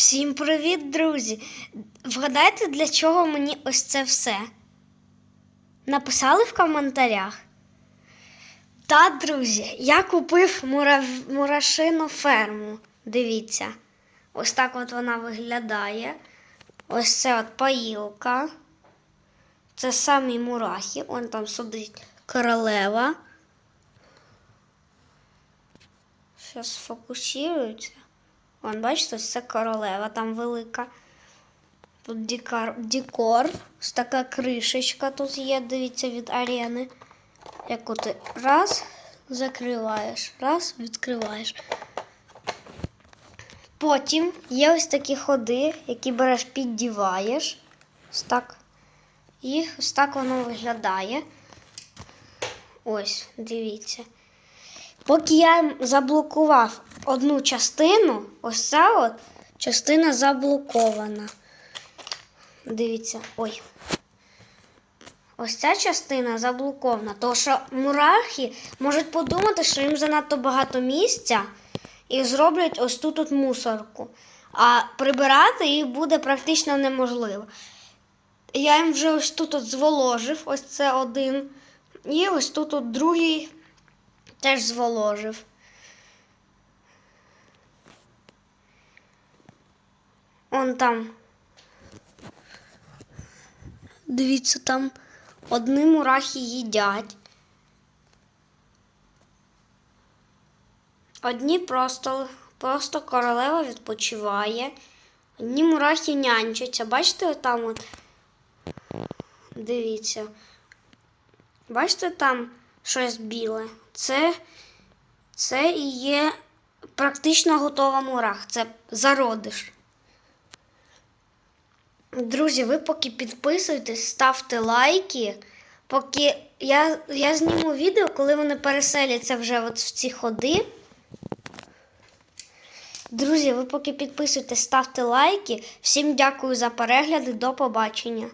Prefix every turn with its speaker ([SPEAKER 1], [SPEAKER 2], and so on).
[SPEAKER 1] Всім привіт, друзі! Вгадайте, для чого мені ось це все? Написали в коментарях. Та, друзі, я купив мура... мурашину ферму. Дивіться. Ось так от вона виглядає. Ось це от поїлка. Це самі мурахи. Вон там сидить королева. Зараз сфокусується. Вон, бачите, ось це королева там велика. Тут декор, декор. Ось така кришечка тут є, дивіться, від арени. Яку ти раз закриваєш, раз відкриваєш. Потім є ось такі ходи, які береш, піддіваєш. Ось так. І ось так воно виглядає. Ось, дивіться. Поки я заблокував одну частину, ось ця от частина заблокована. Дивіться, ой. Ось ця частина заблокована, тому що мурахи можуть подумати, що їм занадто багато місця і зроблять ось тут от мусорку. А прибирати їх буде практично неможливо. Я їм вже ось тут от зволожив, ось це один. І ось тут от другий теж зволожив. Он там. Дивіться, там одні мурахи їдять. Одні просто, просто королева відпочиває. Одні мурахи нянчаться. Бачите, там от. Дивіться. Бачите, там щось біле. Це, це і є практично готова мурах. Це зародиш. Друзі, ви поки підписуйтесь, ставте лайки. Поки я, я зніму відео, коли вони переселяться вже от в ці ходи. Друзі, ви поки підписуйтесь, ставте лайки. Всім дякую за перегляди. До побачення.